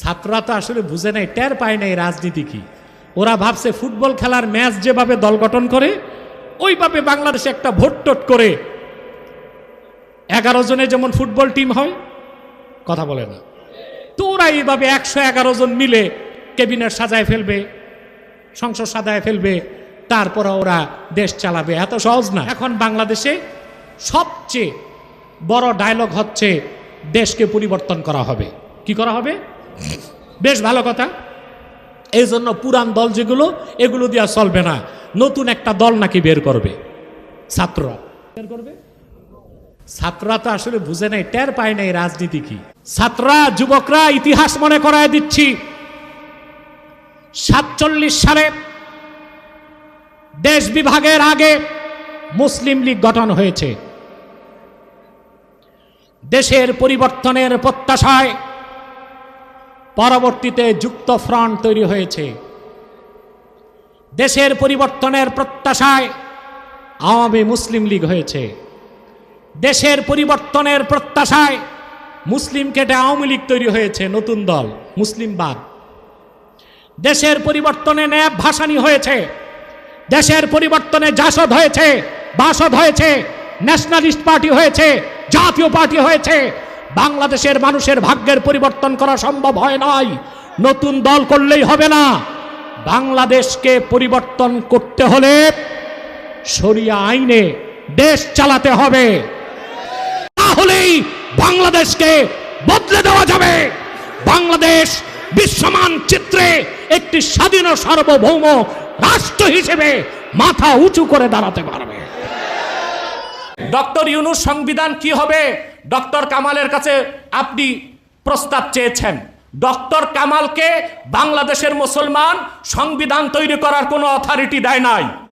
ছাত্ররা তো আসলে বুঝে নাই, টের পায় নাই রাজনীতি কি। ওরা ভাবছে ফুটবল খেলার ম্যাচ যেভাবে দল গঠন করে, ওইভাবে বাংলাদেশে একটা ভোট টোট করে এগারো জনে যেমন ফুটবল টিম হয়, কথা বলে না। তো ওরা এইভাবে একশো এগারো জন মিলে ক্যাবিনেট সাজায় ফেলবে, সংসদ সাজায় ফেলবে, তারপরে ওরা দেশ চালাবে। এত সহজ না। এখন বাংলাদেশে সবচেয়ে বড় ডায়লগ হচ্ছে দেশকে পরিবর্তন করা হবে। কি করা হবে? বেশ ভালো কথা। এই জন্য পুরান দল যেগুলো, এগুলো দিয়া চলবে না। নতুন একটা দল নাকি বের করবে। ছাত্র। করবে? ছাত্ররা তো আসলে বুঝে নাই, টের পায় নাই রাজনীতি কি। ছাত্ররা, যুবকরা ইতিহাস মনে করায় দিচ্ছি। সাতচল্লিশ সালে দেশ বিভাগের আগে মুসলিম লীগ গঠন হয়েছে। দেশের পরিবর্তনের প্রত্যাশায় পরবর্তীতে যুক্ত ফ্রন্ট তৈরি হয়েছে। দেশের পরিবর্তনের প্রত্যাশায় আওয়ামী মুসলিম লীগ হয়েছে। দেশের পরিবর্তনের প্রত্যাশায় মুসলিম কেটে আওয়ামী লীগ তৈরি হয়েছে নতুন দল মুসলিমবাদ দেশের পরিবর্তনে ন্যাব ভাসানি হয়েছে। দেশের পরিবর্তনে জাসদ হয়েছে, বাসদ হয়েছে, ন্যাশনালিস্ট পার্টি হয়েছে, জাতীয় পার্টি হয়েছে বাংলাদেশের মানুষের ভাগ্যের পরিবর্তন করা সম্ভব হয় নাই। নতুন দল করলেই হবে না। বাংলাদেশকে পরিবর্তন করতে হলে শরিয়া আইনে দেশ চালাতে হবে। তাহলেই বাংলাদেশকে বদলে দেওয়া যাবে। বাংলাদেশ বিশ্বমান চিত্রে একটি স্বাধীন সার্বভৌম রাষ্ট্র হিসেবে মাথা উঁচু করে দাঁড়াতে পারবে। ডক্টর ইউনুস সংবিধান কি হবে? ডক্টর কামালের কাছে আপনি প্রস্তাব চেয়েছেন। ডক্টর কামালকে বাংলাদেশের মুসলমান সংবিধান তৈরি করার কোনো অথরিটি দেয় নাই।